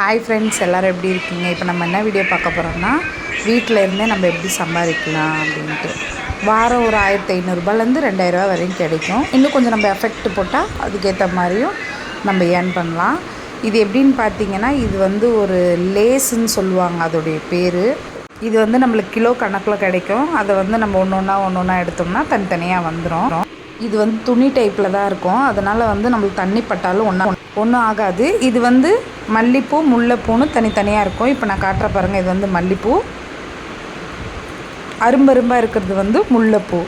Hi friends எல்லோரும் எப்படி இருக்கீங்க? இப்போ நம்ம என்ன வீடியோ பார்க்க போகிறோம்னா வீட்டில் இருந்தே நம்ம எப்படி சம்பாதிக்கலாம் அப்படின்ட்டு. வாரம் ஒரு ஆயிரத்தி ஐநூறுரூபாலேருந்து ரெண்டாயிரரூபா வரையும் கிடைக்கும். இன்னும் கொஞ்சம் நம்ம எஃபெக்ட் போட்டால் அதுக்கேற்ற மாதிரியும் நம்ம ஏர்ன் பண்ணலாம். இது எப்படின்னு பார்த்தீங்கன்னா இது வந்து ஒரு லேஸுன்னு சொல்லுவாங்க அதோடைய பேர். இது வந்து நம்மளுக்கு கிலோ கணக்கில் கிடைக்கும். அதை வந்து நம்ம ஒன்று ஒன்றா ஒன்று ஒன்றா எடுத்தோம்னா தனித்தனியாக வந்துடும் இது வந்து துணி டைப்பில் தான் இருக்கும். அதனால் வந்து நம்மளுக்கு தண்ணி பட்டாலும் ஒன்றா ஒன்றும் ஆகாது. இது வந்து மல்லிப்பூ முல்லைப்பூன்னு தனித்தனியாக இருக்கும். இப்போ நான் காட்டுற பாருங்கள் இது வந்து மல்லிப்பூ. அரும்பரும்பாக இருக்கிறது வந்து முல்லைப்பூ.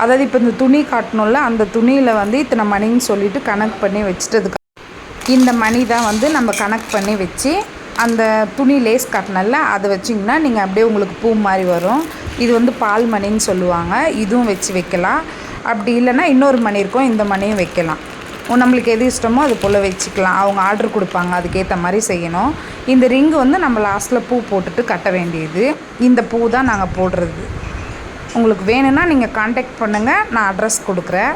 அதாவது இப்போ இந்த துணி காட்டணும்ல அந்த துணியில் வந்து இத்தனை மணின்னு சொல்லிட்டு கணக்கு பண்ணி வச்சுட்டதுக்கு இந்த மணி தான் வந்து நம்ம கணக்கு பண்ணி வச்சு அந்த துணி லேஸ் காட்டினல அதை வச்சிங்கன்னா நீங்கள் அப்படியே உங்களுக்கு பூ மாதிரி வரும். இது வந்து பால் மணின்னு சொல்லுவாங்க. இதுவும் வச்சு வைக்கலாம். அப்படி இல்லைன்னா இன்னொரு மணி இருக்கும் இந்த மணியும் வைக்கலாம். நம்மளுக்கு எது இஷ்டமோ அது போல் வச்சுக்கலாம். அவங்க ஆர்டர் கொடுப்பாங்க அதுக்கேற்ற மாதிரி செய்யணும். இந்த ரிங்கு வந்து நம்ம லாஸ்ட்டில் பூ போட்டுட்டு கட்ட வேண்டியது. இந்த பூ தான் நாங்கள் போடுறது. உங்களுக்கு வேணும்னா நீங்கள் காண்டாக்ட் பண்ணுங்கள் நான் அட்ரஸ் கொடுக்குறேன்.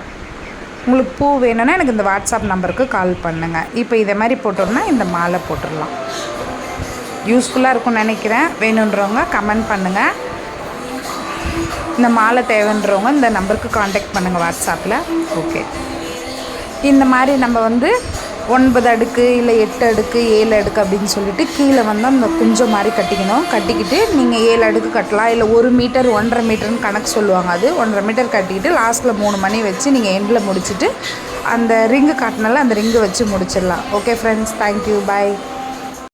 உங்களுக்கு பூ வேணும்னா எனக்கு இந்த வாட்ஸ்அப் நம்பருக்கு கால் பண்ணுங்கள் இப்போ இதை மாதிரி போட்டோம்னா இந்த மாலை போட்டுடலாம். யூஸ்ஃபுல்லாக இருக்கும்னு நினைக்கிறேன். வேணுன்றவங்க கமெண்ட் பண்ணுங்கள் இந்த மாலை தேவைன்றவங்க இந்த நம்பருக்கு காண்டாக்ட் பண்ணுங்கள் வாட்ஸ்அப்பில் ஓகே இந்த மாதிரி நம்ம வந்து ஒன்பது அடுக்கு இல்லை எட்டு அடுக்கு ஏழு அடுக்கு அப்படின்னு சொல்லிட்டு கீழே வந்து அந்த குஞ்சம் மாதிரி கட்டிக்கணும். கட்டிக்கிட்டு நீங்கள் ஏழு அடுக்கு கட்டலாம். இல்லை ஒரு மீட்டர் ஒன்றரை மீட்டர்னு கணக்கு சொல்லுவாங்க அது. ஒன்றரை மீட்டர் கட்டிக்கிட்டு லாஸ்ட்டில் மூணு மணி வச்சு நீங்கள் எண்டில் முடிச்சுட்டு அந்த ரிங்கு காட்டினால அந்த ரிங்கு வச்சு முடிச்சிடலாம். Okay friends thank you bye